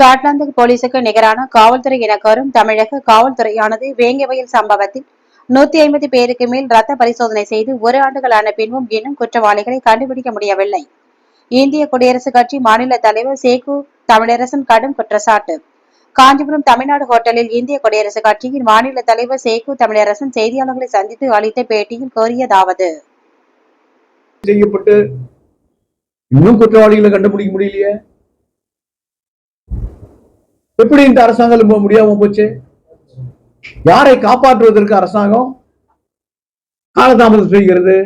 Scotland போலீசுக்கு நிகரான காவல்துறை என கரும் தமிழக காவல்துறையானது வேங்கவயல் சம்பவத்தில் நூத்தி ஐம்பது பேருக்கு மேல் ரத்த பரிசோதனை செய்து ஒரு ஆண்டுகளான பின்பும் இன்னும் குற்றவாளிகளை கண்டுபிடிக்க முடியவில்லை. இந்திய குடியரசுக் கட்சி மாநில தலைவர் சேகு தமிழரசன் கடும் குற்றச்சாட்டு. காஞ்சிபுரம் தமிழ்நாடு ஹோட்டலில் இந்திய குடியரசுக் கட்சியின் மாநில தலைவர் சேகு தமிழரசன் செய்தியாளர்களை சந்தித்து அளித்த பேட்டியில் கோரியதாவது செய்யப்பட்டு இன்னும் குற்றவாளிகளை கண்டுபிடிக்க முடியலையே? எப்படி இந்த அரசாங்கம் போக முடியாம போச்சு? யாரை காப்பாற்றுவதற்கு அரசாங்கம் காலதாமதம் செய்கிறது?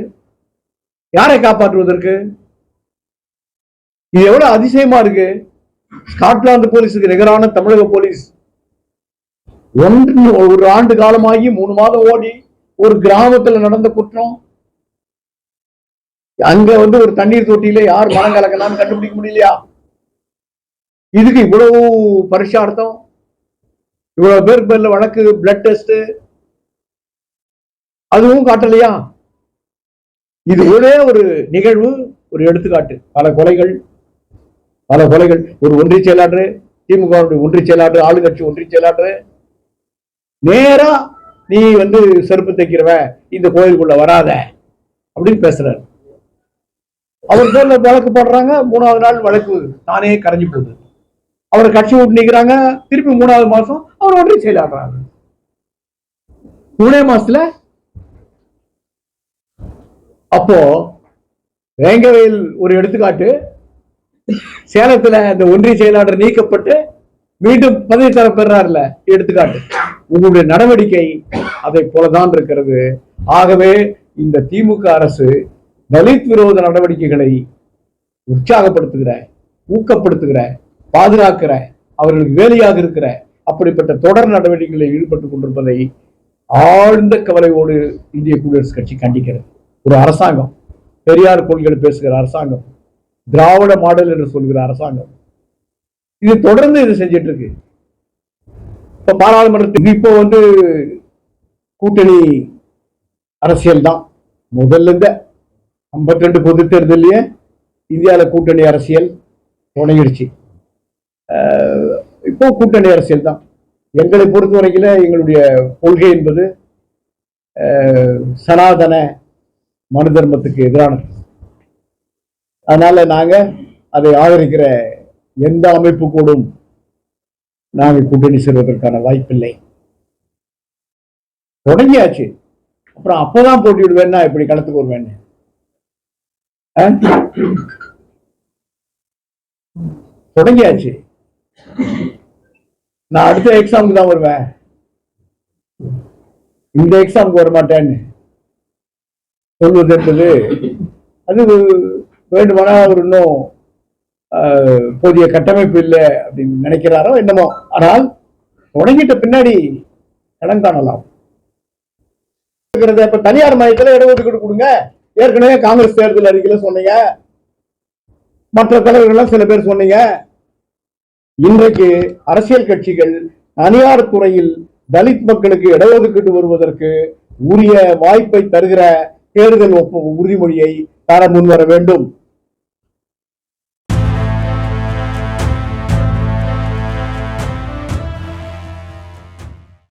யாரை காப்பாற்றுவதற்கு? இது எவ்வளவு அதிசயமா இருக்கு. ஸ்காட்லாந்து போலீஸுக்கு நிகரான தமிழக போலீஸ். ஒன்று ஒரு ஆண்டு காலமாகி மூணு மாதம் ஓடி ஒரு கிராமத்துல நடந்த குற்றம். அங்க வந்து ஒரு தண்ணீர் தொட்டியில யார் மனம் கலக்கலாம்னு கண்டுபிடிக்க முடியலையா? இதுக்கு இவ்வளவு பரிசார்த்தம்? இவ்வளவு பேர் பேர்ல வழக்கு பிளட் டெஸ்ட் அதுவும் காட்டலையா? இது ஒரே ஒரு நிகழ்வு ஒரு எடுத்துக்காட்டு. பல கொலைகள் பல கொலைகள். ஒரு ஒன்றிய செயலாளர் திமுக ஒன்றிய செயலாளர் ஆளுங்கட்சி ஒன்றிய செயலாளர் நேரா நீ வந்து செருப்பு தைக்கிறவ இந்த கோயிலுக்குள்ள வராத அப்படின்னு பேசுறாரு. அவர் பேர்ல வழக்கு போடுறாங்க மூணாவது நாள் வழக்கு தானே கரைஞ்சு போகுது. அவர் கட்சி விட்டு நிற்கிறாங்க திருப்பி மூணாவது மாசம் அவர் ஒன்றிய செயலாடுறாரு மூணே மாசத்துல அப்போ வேங்கவேல் ஒரு எடுத்துக்காட்டு சேலத்துல இந்த ஒன்றிய செயலாளர் நீக்கப்பட்டு மீண்டும் பதவி தர பெறாருல எடுத்துக்காட்டு. உங்களுடைய நடவடிக்கை அதை போலதான் இருக்கிறது. ஆகவே இந்த திமுக அரசு தலித் விரோத நடவடிக்கைகளை உற்சாகப்படுத்துகிற ஊக்கப்படுத்துகிற பாதுகாக்கிற அவர்களுக்கு வேலையாக இருக்கிற அப்படிப்பட்ட தொடர் நடவடிக்கைகளில் ஈடுபட்டுக் கொண்டிருப்பதை ஆழ்ந்த கவலையோடு இந்திய குடியரசுக் கட்சி கண்டிக்கிறது. ஒரு அரசாங்கம் பெரியார் கொள்கைகள் பேசுகிற அரசாங்கம் திராவிட மாடல் என்று சொல்கிற அரசாங்கம். இது தொடர்ந்து இது செஞ்சிட்டு இருக்கு. இப்ப பாராளுமன்றத்துக்கு இப்போ வந்து கூட்டணி அரசியல் தான். முதல்ல இருந்த ஐம்பத்தி ரெண்டு பொது தேர்தலையே இந்தியாவில் கூட்டணி அரசியல் தொடங்கிடுச்சு இப்போ கூட்டணி அரசியல் தான் எங்களை பொறுத்த வரைக்கும் எங்களுடைய கொள்கை என்பது சனாதன மனு தர்மத்துக்கு எதிரானது. அதனால் நாங்கள் அதை ஆதரிக்கிற எந்த அமைப்பு கூடும் நாங்கள் கூட்டணி செல்வதற்கான வாய்ப்பில்லை. தொடங்கியாச்சு. அப்புறம் அப்பதான் போட்டியிடுவேன்னா இப்படி களத்துக்கு வருவேன்னு. ஆ? தொடங்கியாச்சு. நான் அடுத்த எக்ஸாமுக்கு தான் வருவேன். இந்த எக்ஸாமுக்கு வர மாட்டேன்னு சொல்வது என்பது அது வேண்டுமானா அவர் இன்னும் போதிய கட்டமைப்பு இல்லை அப்படின்னு நினைக்கிறாரோ என்னமோ. ஆனால் தொடங்கிட்ட பின்னாடி இடம் காணலாம். இப்ப தனியார் மையத்துல இடஒதுக்கீடு கொடுங்க. ஏற்கனவே காங்கிரஸ் தேர்தல் அறிக்கையில சொன்னீங்க. மற்ற தலைவர்கள்லாம் சில பேர் சொன்னீங்க. இன்றைக்கு அரசியல் கட்சிகள் தனியார் துறையில் தலித் மக்களுக்கு இடஒதுக்கீடு வருவதற்கு உரிய வாய்ப்பை தருகிற தேர்தல் ஒப்பு உறுதிமொழியை தர முன்வர வேண்டும்.